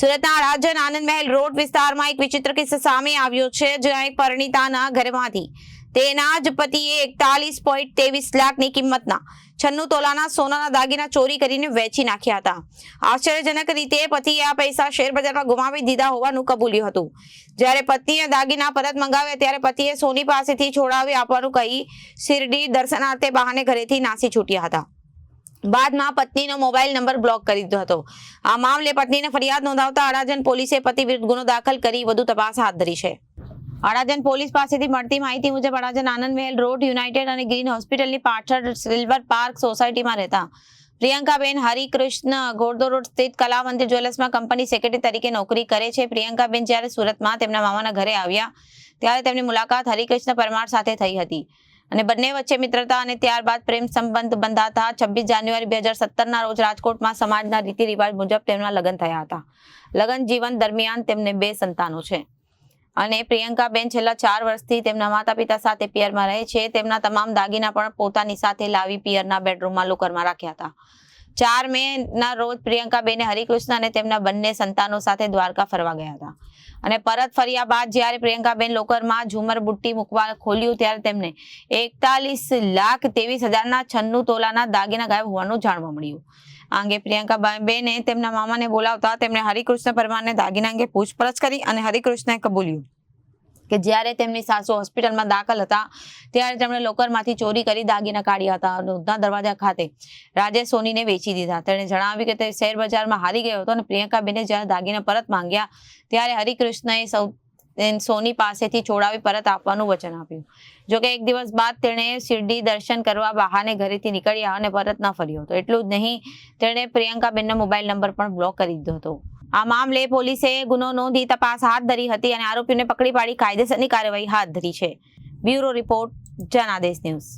સુરતના રાજન આનંદ મહેલ રોડ વિસ્તારમાં એક વિચિત્ર કિસ્સો સામે આવ્યો છે, જ્યાં એક પરિણીતાના ઘરમાંથી તેના જ પતિએ એકતાલીસ પોઈન્ટ ત્રેવીસ લાખની કિંમતના છન્નું તોલાના સોનાના દાગીના ચોરી કરીને વેચી નાખ્યા હતા. આશ્ચર્યજનક રીતે પતિએ આ પૈસા શેરબજારમાં ગુમાવી દીધા હોવાનું કબૂલ્યું હતું. જ્યારે પત્નીએ દાગીના પરત મંગાવ્યા, ત્યારે પતિએ સોની પાસેથી છોડાવી આપવાનું કહી શિરડી દર્શનાર્થે બહાને ઘરેથી નાસી છૂટ્યા હતા. બાદમાં પત્નીનો મોબાઈલ નંબર બ્લોક કરી દીધો હતો. આ મામલે પત્નીને ફરિયાદ નોંધાવતા અડાજણ પોલીસે પતિ વિરુદ્ધ ગુનો દાખલ કરી વધુ તપાસ હાથ ધરી છે. અડાજણ પોલીસ પાસેથી મળતી માહિતી મુજબ અડાજણ આનંદ મહેલ રોડ, યુનાઇટેડ અને ગ્રીન હોસ્પિટલની પાછળ સિલ્વર પાર્ક સોસાયટીમાં રહેતા પ્રિયંકાબેન હરિકૃષ્ણ ઘોડદો રોડ સ્થિત કલા મંદિર જ્વેલર્સમાં કંપની સેક્રેટરી તરીકે નોકરી કરે છે. પ્રિયંકાબેન જ્યારે સુરતમાં તેમના મામાના ઘરે આવ્યા, ત્યારે તેમની મુલાકાત હરિકૃષ્ણ પરમાર સાથે થઈ હતી. અને બંને વચ્ચે મિત્રતા અને ત્યારબાદ પ્રેમ સંબંધ બંધાતા છવ્વીસ જાન્યુઆરી બે હજાર રોજ રાજકોટમાં સમાજના રીતિ રિવાજ મુજબ તેમના લગ્ન થયા હતા. લગ્ન જીવન દરમિયાન તેમને બે સંતાનો છે. અને પ્રિયંકાબેન છેલ્લા ચાર વર્ષથી તેમના માતા પિતા સાથે પિયરમાં રહે છે. તેમના તમામ દાગીના પણ પોતાની સાથે લાવી પિયરના બેડરૂમમાં લોકરમાં રાખ્યા હતા. ચાર મે ના રોજ પ્રિયંકાબેને હરિકૃષ્ણ અને તેમના બંને સંતાનો સાથે દ્વારકા ફરવા ગયા હતા. અને પરત ફર્યા બાદ જ્યારે પ્રિયંકાબેન લોકરમાં ઝુમર બુટ્ટી મૂકવા ખોલ્યું ત્યારે તેમને એકતાલીસ લાખ ત્રેવીસ હજારના છન્નું તોલાના દાગીના ગાયબ હોવાનું જાણવા મળ્યું. આ અંગે પ્રિયંકાબેને તેમના મામાને બોલાવતા તેમણે હરિકૃષ્ણ પરમારને દાગીના અંગે પૂછપરછ કરી અને હરિકૃષ્ણએ કબૂલ્યું. કે જ્યારે તેમની સાસુ હોસ્પિટલમાં દાખલ હતા, ત્યારે તેમણે લોકરમાંથી ચોરી કરી દાગીના કાઢ્યા હતા અને દરવાજા ખાતે રાજે સોનીને વેચી દીધા. તેણે જણાવ્યું કે તે શેર બજારમાં હારી ગયો હતો અને પ્રિયંકાબેને જ્યારે દાગીના પરત માંગ્યા, ત્યારે હરિકૃષ્ણએ સૌ સોની પાસેથી છોડાવી પરત આપવાનું વચન આપ્યું. જોકે એક દિવસ બાદ તેણે શિરડી દર્શન કરવા બહાને ઘરેથી નીકળ્યા અને પરત ન ફર્યો. હતો એટલું જ નહીં, તેણે પ્રિયંકાબેનનો મોબાઈલ નંબર પણ બ્લોક કરી દીધો હતો. આ મામલે પોલીસે ગુનો નોંધી તપાસ હાથ ધરી હતી અને આરોપીને પકડી પાડી કાયદેસરની કાર્યવાહી હાથ ધરી છે. Bureau report Janadesh news.